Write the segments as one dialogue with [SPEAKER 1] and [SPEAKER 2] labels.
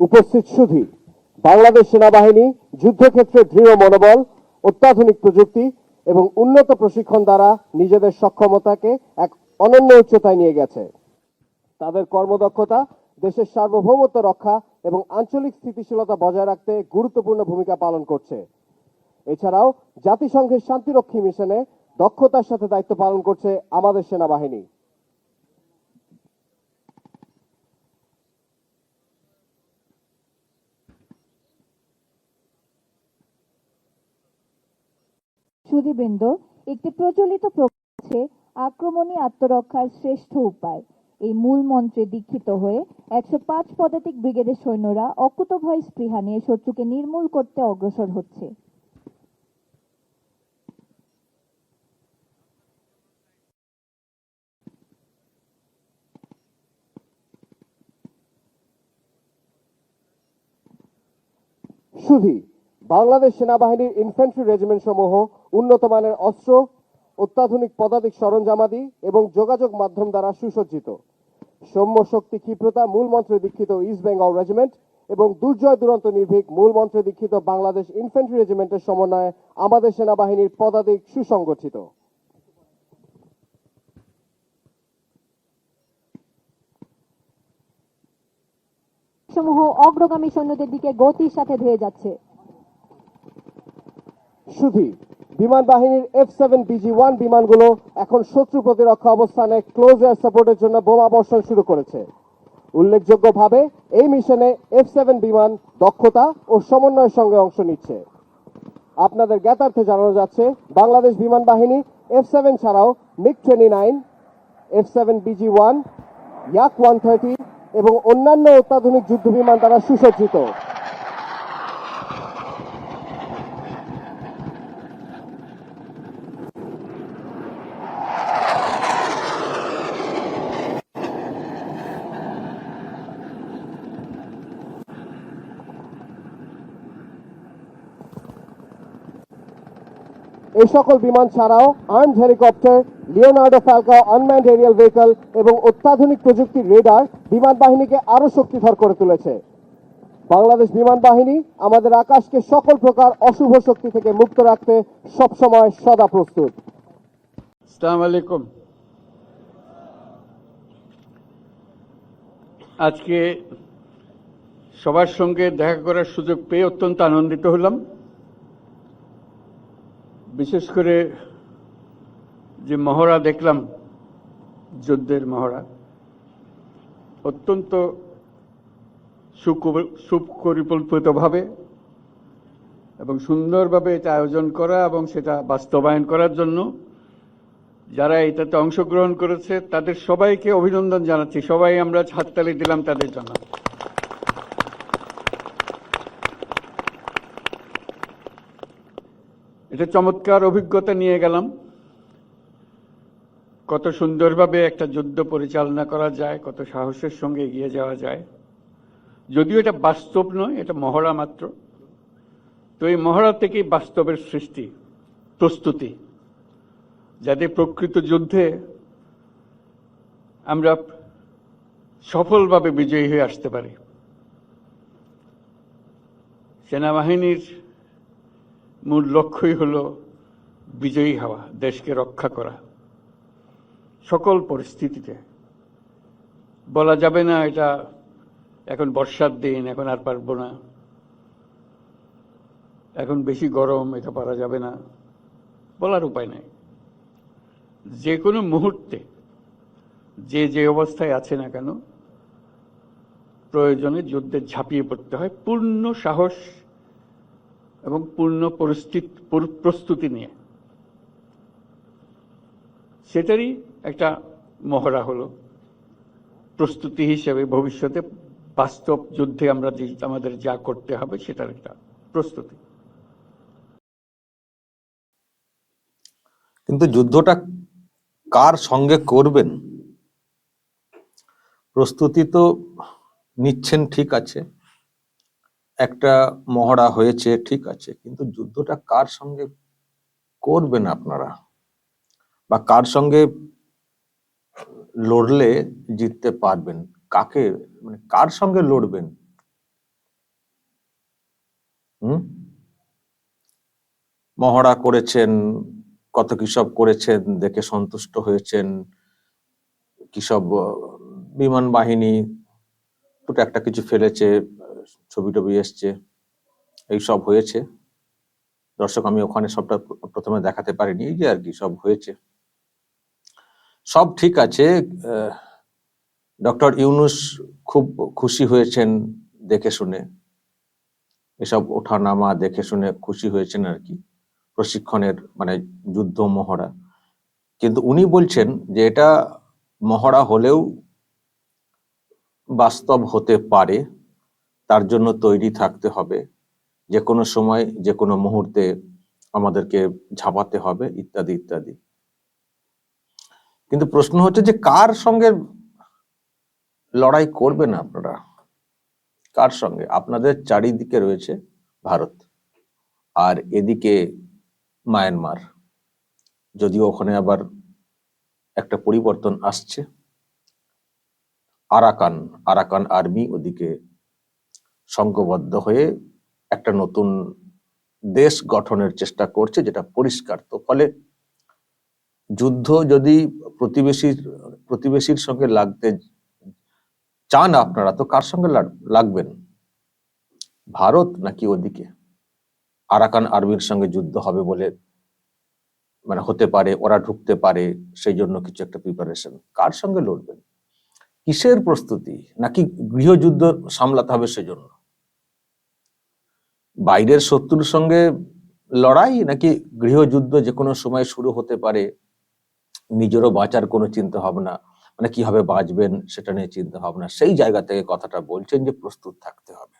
[SPEAKER 1] উপস্থিত সুধী বাংলাদেশ সেনাবাহিনী, যুদ্ধক্ষেত্রে দৃঢ় মনোবল, অত্যাধুনিক প্রযুক্তি এবং উন্নত প্রশিক্ষণ দ্বারা নিজেদের সক্ষমতাকে এক অনন্য উচ্চতায় নিয়ে গেছে। তাদের কর্মদক্ষতা, দেশের সার্বভৌমত্ব রক্ষা এবং আঞ্চলিক স্থিতিশীলতা বজায় রাখতে গুরুত্বপূর্ণ ভূমিকা পালন করছে। এছাড়াও জাতিসংঘের শান্তিরক্ষী মিশনে দক্ষতার সাথে দায়িত্ব পালন করছে আমাদের সেনাবাহিনী।
[SPEAKER 2] সুধীবৃন্দ একটি প্রচলিত আছে আক্রমণই আত্মরক্ষার শ্রেষ্ঠ উপায়। এই মূল মন্ত্রে দীক্ষিত হয়ে একশো পাঁচ পদাতিক ব্রিগেডের সৈন্যরা অকুতভয় স্পৃহা নিয়ে শত্রুকে নির্মূল করতে অগ্রসর হচ্ছে।
[SPEAKER 1] সুধী বাংলাদেশ সেনাবাহিনীর ইনফ্যান্ট্রি রেজিমেন্ট সমূহ উন্নত মানের অস্ত্র অত্যাধুনিক পদাতিক সরঞ্জামাদি এবং যোগাযোগ মাধ্যম দ্বারা সুসজ্জিত। সৌম্য শক্তি ক্ষিপ্রতা মূল মন্ত্রে দীক্ষিত ইস্ট বেঙ্গল রেজিমেন্ট এবং দুর্জয় দুরন্ত নির্ভীক মূল মন্ত্রে দীক্ষিত বাংলাদেশ ইনফ্যান্ট্রি রেজিমেন্টের সমন্বয়ে আমাদের সেনাবাহিনীর পদাতিক সুসংগঠিত।
[SPEAKER 3] সমূহ অগ্রগামী সৈন্যদের দিকে গতির সাথে ধেয়ে যাচ্ছে।
[SPEAKER 1] সুধী বিমান বাহিনীর এফ সেভেন বিজি ওয়ান বিমানগুলো এখন শত্রু প্রতিরক্ষা অবস্থানে ক্লোজ এয়ার সাপোর্টের জন্য বোমা বর্ষণ শুরু করেছে। উল্লেখযোগ্যভাবে, এই মিশনে এফ সেভেন বিমান দক্ষতা ও সমন্বয়ের সঙ্গে অংশ নিচ্ছে। আপনাদের জ্ঞাতার্থে জানানো যাচ্ছে, বাংলাদেশ বিমান বাহিনী এফ সেভেন ছাড়াও MiG twenty nine F seven BG one Yak one thirty এবং অন্যান্য অত্যাধুনিক যুদ্ধ বিমান দ্বারা সুসজ্জিত। এই সকল বিমান ছাড়াও armed helicopter, Leonardo Falco unmanned aerial vehicle এবং অত্যাধুনিক প্রযুক্তির রেডার বিমান বাহিনীকে আরও শক্তিধর করে তুলেছে। বাংলাদেশ বিমান বাহিনী আমাদের আকাশকে সকল প্রকার অশুভ শক্তি থেকে মুক্ত রাখতে সবসময় সদা প্রস্তুত।
[SPEAKER 4] আলাইকুম। আজকে সবার সঙ্গে দেখা করার সুযোগ পেয়ে অত্যন্ত আনন্দিত হলাম। বিশেষ করে যে মহড়া দেখলাম, যুদ্ধের মহড়া, অত্যন্ত সুপরিকল্পিতভাবে এবং সুন্দরভাবে এটা আয়োজন করা এবং সেটা বাস্তবায়ন করার জন্য যারা এটাতে অংশগ্রহণ করেছে, তাদের সবাইকে অভিনন্দন জানাচ্ছি। সবাই আমরা হাততালি দিলাম তাদের জন্য। এটা চমৎকার অভিজ্ঞতা নিয়ে গেলাম। কত সুন্দরভাবে একটা যুদ্ধ পরিচালনা করা যায়, কত সাহসের সঙ্গে এগিয়ে যাওয়া যায়। যদিও এটা বাস্তব নয়, এটা মহড়া মাত্র। তো এই মহড়া থেকেই বাস্তবের সৃষ্টি, প্রস্তুতি। যাতে প্রকৃত যুদ্ধে আমরা সফলভাবে বিজয়ী হয়ে আসতে পারি। সেনাবাহিনীর মূল লক্ষ্যই হল বিজয়ী হওয়া, দেশকে রক্ষা করা। সকল পরিস্থিতিতে বলা যাবে না এটা এখন বর্ষার দিন, এখন আর পারব না। এখন বেশি গরম, এটা পারা যাবে না। বলার উপায় নাই। যে কোনো মুহূর্তে যে যে অবস্থায় আছে না কেন, প্রয়োজনে যুদ্ধে ঝাঁপিয়ে পড়তে হয়। পূর্ণ সাহস এবং পূর্ণ প্রস্তুতি নিয়ে। সেটারই একটা মহড়া হলো প্রস্তুতি হিসেবে ভবিষ্যতে বাস্তব যুদ্ধে আমরা আমাদের যা করতে হবে সেটার একটা প্রস্তুতি।
[SPEAKER 5] কিন্তু যুদ্ধটা কার সঙ্গে করবেন? প্রস্তুতি তো নিচ্ছেন ঠিক আছে। একটা মহড়া হয়েছে, ঠিক আছে, কিন্তু যুদ্ধটা কার সঙ্গে করবেন আপনারা? বা কার সঙ্গে লড়লে জিততে পারবেন? কাকে মানে কার সঙ্গে লড়বেন? হুম? মহড়া করেছেন, কত কি সব করেছেন, দেখে সন্তুষ্ট হয়েছেন, কি সব বিমান বাহিনী একটা কিছু ফেলেছে ছবি টবি এসছে এই সব হয়েছে। দর্শক, আমি ওখানে সবটা প্রথমে দেখাতে পারিনি, এই যে আর কি সব হয়েছে। সব ঠিক আছে ডক্টর ইউনুস খুব খুশি হয়েছেন দেখে শুনে। এসব ওঠানামা দেখে শুনে খুশি হয়েছেন আর কি, প্রশিক্ষণের মানে যুদ্ধ মহড়া। কিন্তু উনি বলছেন যে এটা মহড়া হলেও বাস্তব হতে পারে। তার জন্য তৈরি থাকতে হবে। যে কোনো সময় যে কোনো মুহূর্তে আমাদেরকে ঝাঁপাতে হবে, ইত্যাদি ইত্যাদি। কিন্তু প্রশ্ন হচ্ছে যে, কার সঙ্গে লড়াই করবেন আপনারা? কার সঙ্গে? আপনাদের চারিদিকে রয়েছে ভারত, আর এদিকে মায়ানমার। যদিও ওখানে আবার একটা পরিবর্তন আসছে। আরাকান আরাকান আর্মি ওদিকে সংঘবদ্ধ হয়ে একটা নতুন দেশ গঠনের চেষ্টা করছে, যেটা পরিষ্কার। তো ফলে যুদ্ধ যদি প্রতিবেশীর প্রতিবেশীর সঙ্গে লাগতে চান আপনারা, তো কার সঙ্গে লাগবেন? ভারত নাকি ওদিকে? আরাকান আর্মির সঙ্গে যুদ্ধ হবে বলে মানে হতে পারে, ওরা ঢুকতে পারে, সেই জন্য কিছু একটা প্রিপারেশন কার সঙ্গে লড়বেন? কিসের প্রস্তুতি? নাকি গৃহযুদ্ধ সামলাতে হবে সেজন্য? বাইরের শত্রুর সঙ্গে লড়াই নাকি গৃহযুদ্ধ যে কোনো সময় শুরু হতে পারে, নিজেরও বাঁচার কোনো চিন্তা ভাবনা মানে কীভাবে বাঁচবেন সেটা নিয়ে চিন্তা ভাবনা সেই জায়গা থেকে কথাটা বলছেন যে প্রস্তুত থাকতে হবে।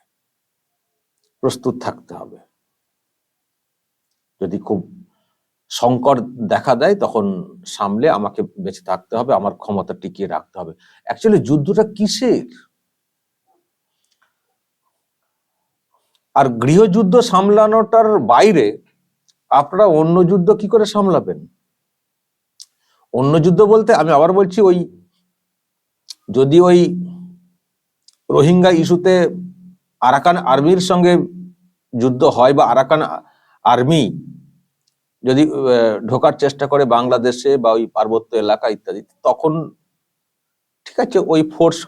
[SPEAKER 5] প্রস্তুত থাকতে হবে। যদি খুব সংকট দেখা দেয় তখন সামলে আমাকে বেঁচে থাকতে হবে, আমার ক্ষমতা টিকিয়ে রাখতে হবে। অ্যাকচুয়ালি যুদ্ধটা কিসের? আর গৃহযুদ্ধ সামলানোটার বাইরে আপনারা অন্য যুদ্ধ কি করে সামলাবেন? অন্য যুদ্ধ বলতে আমি আবার বলছি ওই যদি ওই রোহিঙ্গা ইস্যুতে আরাকান আর্মির সঙ্গে যুদ্ধ হয় বা আরাকান আর্মি যদি ঢোকার চেষ্টা করে বাংলাদেশে বা ওই পার্বত্য এলাকা ইত্যাদি, তখন ঠিক আছে ওই ফোর্স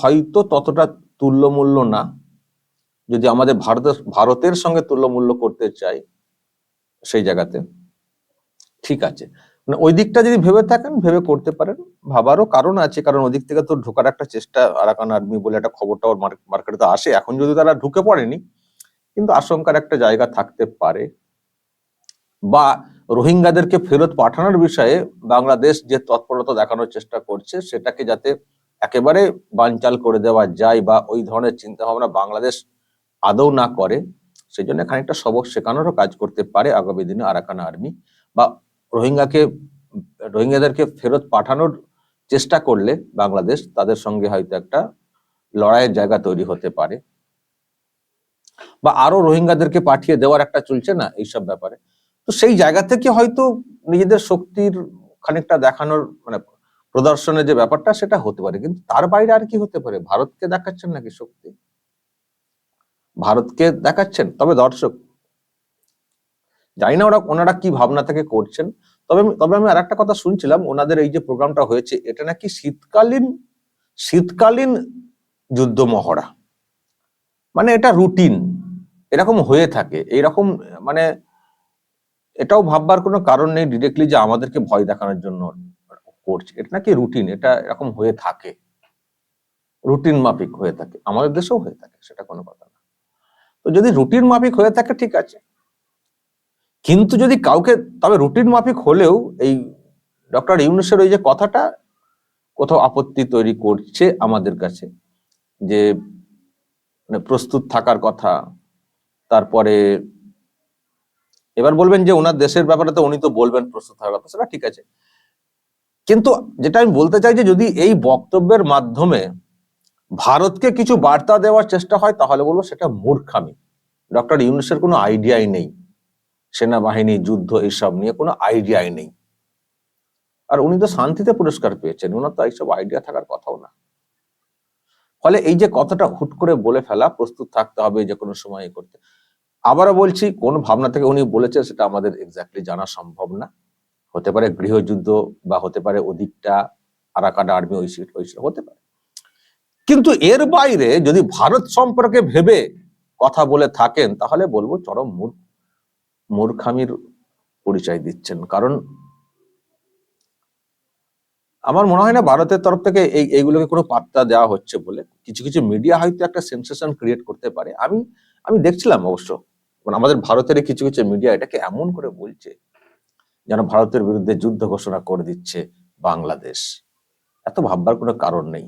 [SPEAKER 5] হয়তো ততটা তুল্যমূল্য না। যদি আমাদের ভারতের ভারতের সঙ্গে তুল্যমূল্য করতে চাই, সেই জায়গাতে, ঠিক আছে। মানে ওই দিকটা যদি ভেবে থাকেন, ভেবে করতে পারেন। ভাবারও কারণ আছে, কারণ ওই দিক থেকে তো ঢোকার একটা চেষ্টা আরাকান আর্মি বলে একটা খবরটা ওর মার্কেটে তো আসে। এখন যদি তারা ঢুকে পড়েনি, কিন্তু আশঙ্কার একটা জায়গা থাকতে পারে। বা রোহিঙ্গাদেরকে ফেরত পাঠানোর বিষয়ে বাংলাদেশ যে তৎপরতা দেখানোর চেষ্টা করছে, সেটাকে যাতে একেবারে বানচাল করে দেওয়া যায় বা ওই ধরনের চিন্তা ভাবনা বাংলাদেশ আদৌ না করে সেই জন্য খানিকটা সবক শেখানোরও কাজ করতে পারে আগামী দিনে আরাকান আর্মি বা রোহিঙ্গাকে, রোহিঙ্গাদেরকে ফেরত পাঠানোর চেষ্টা করলে বাংলাদেশ তাদের সঙ্গে হয়তো একটা লড়াইয়ের জায়গা তৈরি হতে পারে। বা আরও রোহিঙ্গাদেরকে পাঠিয়ে দেওয়ার একটা চলছে না এইসব ব্যাপারে। তো সেই জায়গা থেকে হয়তো নিজেদের শক্তির খানিকটা দেখানোর মানে প্রদর্শনের যে ব্যাপারটা সেটা হতে পারে, কিন্তু তার বাইরে আর কি হতে পারে? ভারতকে দেখাচ্ছেন নাকি শক্তি? ভারতকে দেখাচ্ছেন? তবে দর্শক, জানি না ওরা, ওনারা কি ভাবনা থেকে করছেন। তবে তবে আমি আর একটা কথা শুনছিলাম, ওনাদের এই যে প্রোগ্রামটা হয়েছে, এটা নাকি শীতকালীন শীতকালীন যুদ্ধ মহড়া মানে এটা রুটিন, এরকম হয়ে থাকে। এইরকম মানে এটাও ভাববার কোনো কারণ নেই ডিরেক্টলি যে আমাদেরকে ভয় দেখানোর জন্য করছে। এটা নাকি রুটিন, এটা এরকম হয়ে থাকে। রুটিন মাফিক হয়ে থাকে। আমাদের দেশেও হয়ে থাকে, সেটা কোনো কথা না। তো যদি রুটিন মাফিক হয়ে থাকে, ঠিক আছে। কিন্তু যদি কাউকে, তবে রুটিন মাফিক হলেও এই ডক্টর ইউনুসের ওই যে কথাটা, কোথাও আপত্তি তৈরি করছে আমাদের কাছে, যে মানে প্রস্তুত থাকার কথা। তারপরে এবার বলবেন যে ওনার দেশের ব্যাপারে তো উনি তো বলবেন প্রস্তুত থাকার কথা, সেটা ঠিক আছে। কিন্তু যেটা আমি বলতে চাই যে যদি এই বক্তব্যের মাধ্যমে ভারতকে কিছু বার্তা দেওয়ার চেষ্টা হয়, তাহলে বলব সেটা মূর্খামি। ডক্টর ইউনুসের কোনো আইডিয়াই নেই। সেনাবাহিনী, যুদ্ধ এইসব নিয়ে কোনো আইডিয়াই নেই। আর উনি তো শান্তিতে পুরস্কার পেয়েছেন ওনার তো এইসব আইডিয়া থাকার কথাও না। ফলে এই যে কথাটা হুট করে বলে ফেলা, প্রস্তুত থাকতে হবে যে কোনো সময় করতে। আবারও বলছি, কোন ভাবনা থেকে উনি বলেছেন সেটা আমাদের এক্স্যাক্টলি জানা সম্ভব না। হতে পারে গৃহযুদ্ধ বা হতে পারে ওদিকটা আরাকান আর্মি, ওই সিট ওই সিট হতে পারে। কিন্তু এর বাইরে যদি ভারত সম্পর্কে ভেবে কথা বলে থাকেন, তাহলে বলব চরম মূর মূর্খামির পরিচয় দিচ্ছেন। কারণ আমার মনে হয় না ভারতের তরফ থেকে এই, এইগুলোকে কোনো পাত্তা দেওয়া হচ্ছে বলে। কিছু কিছু মিডিয়া হয়তো একটা সেন্সেশন ক্রিয়েট করতে পারে। আমি আমি দেখছিলাম অবশ্য। মানে আমাদের ভারতের কিছু কিছু মিডিয়া এটাকে এমন করে বলছে, যেন ভারতের বিরুদ্ধে যুদ্ধ ঘোষণা করে দিচ্ছে বাংলাদেশ। এত ভাববার কোনো কারণ নেই।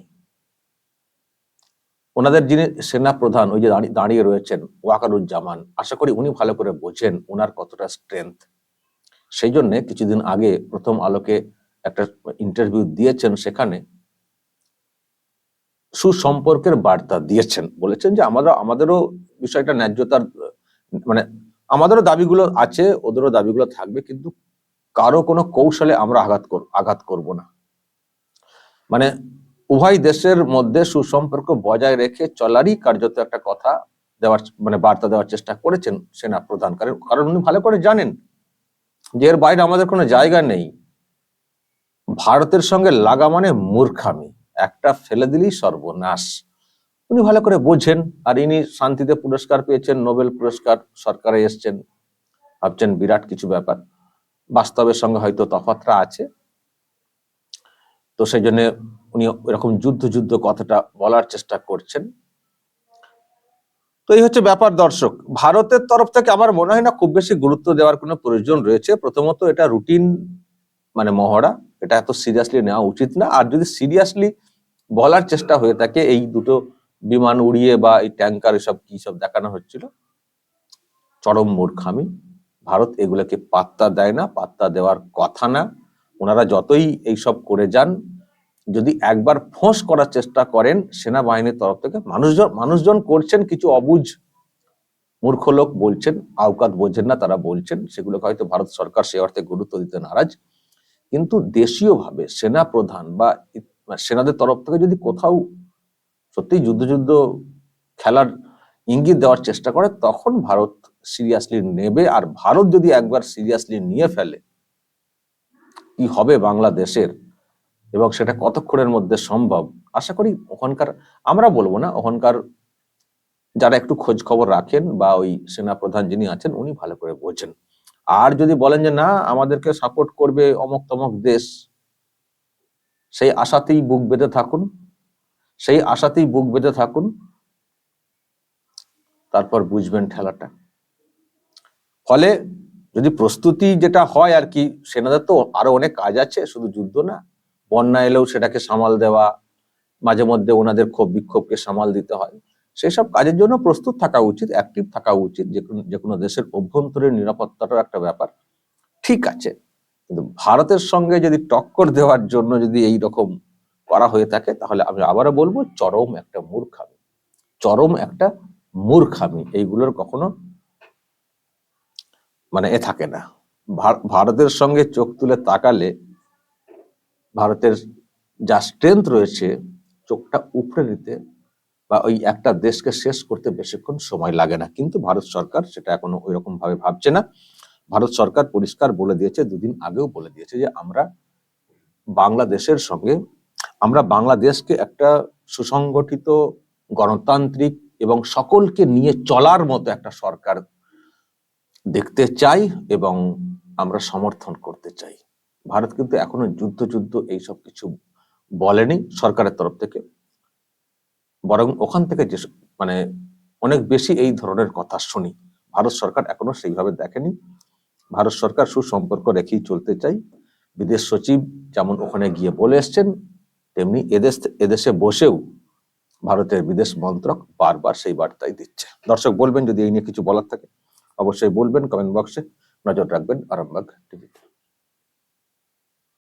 [SPEAKER 5] ওনাদের যিনি সেনা প্রধান ওই যে দাঁড়িয়ে রয়েছেন ওয়াকারুজ্জামান, আশা করি উনি ভালো করে বোঝেন ওনার কতটা স্ট্রেংথ সেই জন্য কিছুদিন আগে প্রথম আলোকে একটা ইন্টারভিউ দিয়েছেন সেখানে। সুসম্পর্কের বার্তা দিয়েছেন। বলেছেন যে আমরা আমাদেরও বিষয়টা ন্যায্যতার মানে আমাদেরও দাবিগুলো আছে, ওদেরও দাবিগুলো থাকবে, কিন্তু কারও কোনো কৌশলে আমরা আঘাত আঘাত করব না। মানে উভয় দেশের মধ্যে সুসম্পর্ক বজায় রেখে চলারই কার্যত একটা কথা দেওয়ার মানে বার্তা দেওয়ার চেষ্টা করেছেন সেনা প্রধান কারণ উনি ভালো করে জানেন যে এর বাইরে আমাদের কোনো জায়গা নেই। ভারতের সঙ্গে লাগা মানে মূর্খামি। একটা ফেলে দিলেই সর্বনাশ। উনি ভালো করে বোঝেন আর ইনি শান্তিতে পুরস্কার পেয়েছেন, নোবেল পুরস্কার সরকারে এসছেন। ভাবছেন বিরাট কিছু ব্যাপার। বাস্তবের সঙ্গে হয়তো তফাতটা আছে। তো সেই জন্য উনি এরকম যুদ্ধ যুদ্ধ কথাটা বলার চেষ্টা করছেন। তো এই হচ্ছে ব্যাপার দর্শক, ভারতের তরফ থেকে আমার মনে হয় না খুব বেশি গুরুত্ব দেওয়ার কোনো প্রয়োজন রয়েছে। প্রথমত এটা রুটিন মানে মহড়া, এটা এত সিরিয়াসলি নেওয়া উচিত না। আর যদি সিরিয়াসলি বলার চেষ্টা হয়ে থাকে, এই দুটো বিমান উড়িয়ে বা এই ট্যাঙ্কার এসব কি সব দেখানো হচ্ছিল, চরম মূর্খামি। ভারত এগুলোকে পাত্তা দেয় না, পাত্তা দেওয়ার কথা না। ওনারা যতই এইসব করে যান যদি একবার ফোঁস করার চেষ্টা করেন সেনাবাহিনীর তরফ থেকে, মানুষজন মানুষজন করছেন কিছু অবুঝ। মূর্খ লোক বলছেন, আওকাত বোঝেন না, তারা বলছেন, সেগুলোকে হয়তো ভারত সরকার সে অর্থে গুরুত্ব দিতে নারাজ। কিন্তু দেশীয়ভাবে সেনা প্রধান বা সেনাদের তরফ থেকে যদি কোথাও সত্যি যুদ্ধ যুদ্ধ খেলার ইঙ্গিত দেওয়ার চেষ্টা করে, তখন ভারত সিরিয়াসলি নেবে। আর ভারত যদি একবার সিরিয়াসলি নিয়ে ফেলে, কি হবে বাংলাদেশের এবং সেটা কতক্ষণের মধ্যে সম্ভব? আশা করি ওখানকার, আমরা বলব না, ওখানকার যারা একটু খোঁজ খবর রাখেন বা ওই সেনা প্রধান যিনি আছেন, উনি ভালো করে বোঝেন। আর যদি বলেন যে, না, আমাদেরকে সাপোর্ট করবে অমক তমক দেশ, সেই আশাতেই বুক বেঁধে থাকুন। সেই আশাতেই বুক বেঁধে থাকুন। তারপর বুঝবেন ঠেলাটা। ফলে যদি প্রস্তুতি যেটা হয় আর কি, সেনাদের তো আরও অনেক কাজ আছে, শুধু যুদ্ধ না বন্যা এলেও সেটাকে সামাল দেওয়া, মাঝে মধ্যে ওনাদের ক্ষোভ বিক্ষোভকে সামাল দিতে হয়। সেই সব কাজের জন্য প্রস্তুত থাকা উচিত অ্যাক্টিভ থাকা উচিত, যে কোনো যে কোনো দেশের অভ্যন্তরীণ নিরাপত্তাটার একটা ব্যাপার। ঠিক আছে, কিন্তু ভারতের সঙ্গে যদি টক্কর দেওয়ার জন্য যদি এই রকম করা হয়ে থাকে, তাহলে আমি আবারও বলব, চরম একটা মূর্খামি। চরম একটা মূর্খামি, এইগুলোর কখনো মানে এ থাকে না। ভার- ভারতের সঙ্গে চোখ তুলে তাকালে ভারতের যা স্ট্রেংথ রয়েছে, চোখটা উপড়ে নিতে বা ওই একটা দেশকে শেষ করতে বেশিক্ষণ সময় লাগে না। কিন্তু ভারত সরকার সেটা এখনও ওই রকম ভাবে ভাবছে না। ভারত সরকার পরিষ্কার বলে দিয়েছে, দুদিন আগেও বলে দিয়েছে যে আমরা বাংলাদেশের সঙ্গে, আমরা বাংলাদেশকে একটা সুসংগঠিত, গণতান্ত্রিক এবং সকলকে নিয়ে চলার মতো একটা সরকার দেখতে চাই এবং আমরা সমর্থন করতে চাই। ভারত কিন্তু এখনও যুদ্ধ যুদ্ধ এইসব কিছু বলেনি সরকারের তরফ থেকে। বরং ওখান থেকে যে মানে অনেক বেশি এই ধরনের কথা শুনি। ভারত সরকার এখনও সেইভাবে দেখেনি। ভারত সরকার সুসম্পর্ক রেখেই চলতে চাই। বিদেশ সচিব যেমন ওখানে গিয়ে বলে এসছেন, তেমনি এদেশ, এদেশে বসেও ভারতের বিদেশ মন্ত্রক বারবার সেই বার্তাই দিচ্ছে। দর্শক, বলবেন যদি এই নিয়ে কিছু বলার থাকে, অবশ্যই বলবেন কমেন্ট বক্সে নজর রাখবেন, আরামবাগ টিভিতে।